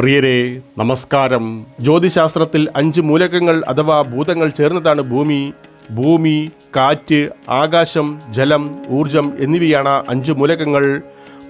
പ്രിയരെ നമസ്കാരം. ജ്യോതിശാസ്ത്രത്തിൽ അഞ്ച് മൂലകങ്ങൾ അഥവാ ഭൂതങ്ങൾ ചേർന്നതാണ് ഭൂമി. ഭൂമി കാറ്റ് ആകാശം ജലം ഊർജം എന്നിവയാണ് അഞ്ച് മൂലകങ്ങൾ.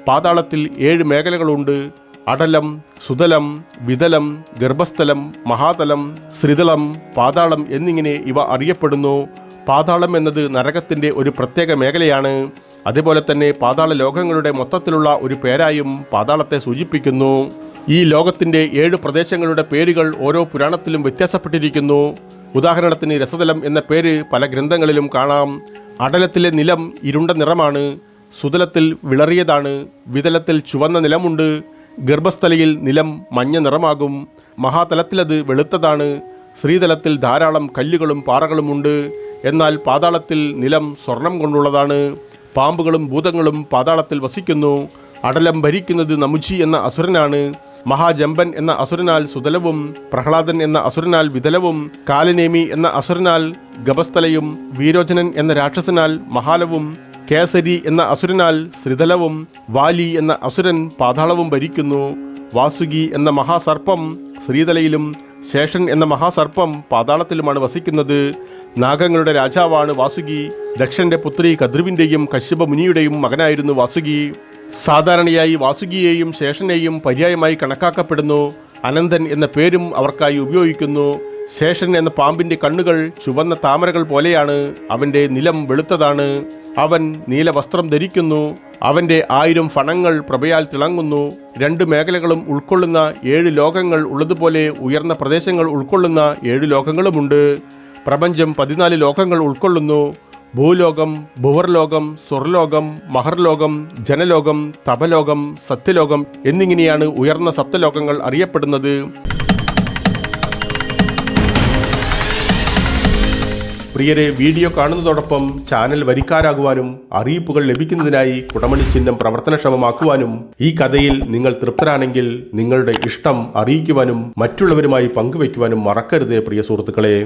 പാതാളത്തിൽ ഏഴ് മേഖലകളുണ്ട്. അടലം സുതലം വിതലം ഗർഭസ്ഥലം മഹാതലം ശ്രിതളം പാതാളം എന്നിങ്ങനെ ഇവ അറിയപ്പെടുന്നു. പാതാളം എന്നത് നരകത്തിന്റെ ഒരു പ്രത്യേക മേഖലയാണ്. അതുപോലെ തന്നെ പാതാള ലോകങ്ങളുടെ മൊത്തത്തിലുള്ള ഒരു പേരായും പാതാളത്തെ സൂചിപ്പിക്കുന്നു. ഈ ലോകത്തിന്റെ ഏഴ് പ്രദേശങ്ങളുടെ പേരുകൾ ഓരോ പുരാണത്തിലും വ്യത്യാസപ്പെട്ടിരിക്കുന്നു. ഉദാഹരണത്തിന് രസതലം എന്ന പേര് പല ഗ്രന്ഥങ്ങളിലും കാണാം. അടലത്തിലെ നിലം ഇരുണ്ട നിറമാണ്. സുതലത്തിൽ വിളറിയതാണ്. വിതലത്തിൽ ചുവന്ന നിലമുണ്ട്. ഗർഭസ്ഥലയിൽ നിലം മഞ്ഞ നിറമാകും. മഹാതലത്തിലത് വെളുത്തതാണ്. ശ്രീതലത്തിൽ ധാരാളം കല്ലുകളും പാറകളുമുണ്ട് എന്നാൽ പാതാളത്തിൽ നിലം സ്വർണം കൊണ്ടുള്ളതാണ്. പാമ്പുകളും ഭൂതങ്ങളും പാതാളത്തിൽ വസിക്കുന്നു. അടലം ഭരിക്കുന്നത് നമുജി എന്ന അസുരനാണ്. മഹാജമ്പൻ എന്ന അസുരനാൽ സുതലവും പ്രഹ്ലാദൻ എന്ന അസുരനാൽ വിതലവും കാലനേമി എന്ന അസുരനാൽ ഗബസ്തലയും വീരോചനൻ എന്ന രാക്ഷസനാൽ മഹാലവും കേസരി എന്ന അസുരനാൽ ശ്രിതലവും വാലി എന്ന അസുരൻ പാതാളവും ഭരിക്കുന്നു വാസുകി എന്ന മഹാസർപ്പം ശ്രീതലയിലും ശേഷൻ എന്ന മഹാസർപ്പം പാതാളത്തിലുമാണ് വസിക്കുന്നത് നാഗങ്ങളുടെ രാജാവാണ് വാസുകി ദക്ഷന്റെ പുത്രി കദ്രുവിന്റെയും കശ്യപ മുനിയുടെയും മകനായിരുന്നു വാസുകി. സാധാരണയായി വാസുകിയെയും ശേഷനെയും പര്യായമായി കണക്കാക്കപ്പെടുന്നു. അനന്തൻ എന്ന പേരും അവർക്കായി ഉപയോഗിക്കുന്നു. ശേഷൻ എന്ന പാമ്പിന്റെ കണ്ണുകൾ ചുവന്ന താമരകൾ പോലെയാണ്. അവന്റെ നിലം വെളുത്തതാണ്. അവൻ നീലവസ്ത്രം ധരിക്കുന്നു. അവന്റെ ആയിരം ഫണങ്ങൾ പ്രഭയാൽ തിളങ്ങുന്നു. രണ്ട് മേഖലകളും ഉൾക്കൊള്ളുന്ന ഏഴ് ലോകങ്ങൾ ഉള്ളതുപോലെ ഉയർന്ന പ്രദേശങ്ങൾ ഉൾക്കൊള്ളുന്ന ഏഴ് ലോകങ്ങളുമുണ്ട്. പ്രപഞ്ചം പതിനാല് ലോകങ്ങൾ ഉൾക്കൊള്ളുന്നു. ഭൂലോകം ഭുവർലോകം സ്വർലോകം മഹർലോകം ജനലോകം തപലോകം സത്യലോകം എന്നിങ്ങനെയാണ് ഉയർന്ന സപ്തലോകങ്ങൾ അറിയപ്പെടുന്നത്. പ്രിയരെ വീഡിയോ കാണുന്നതോടൊപ്പം ചാനൽ വരിക്കാരാകുവാനും അറിയിപ്പുകൾ ലഭിക്കുന്നതിനായി കുടമണി ചിഹ്നം പ്രവർത്തനക്ഷമമാക്കുവാനും ഈ കഥയിൽ നിങ്ങൾ തൃപ്തരാണെങ്കിൽ നിങ്ങളുടെ ഇഷ്ടം അറിയിക്കുവാനും മറ്റുള്ളവരുമായി പങ്കുവയ്ക്കുവാനും മറക്കരുത് പ്രിയ സുഹൃത്തുക്കളെ.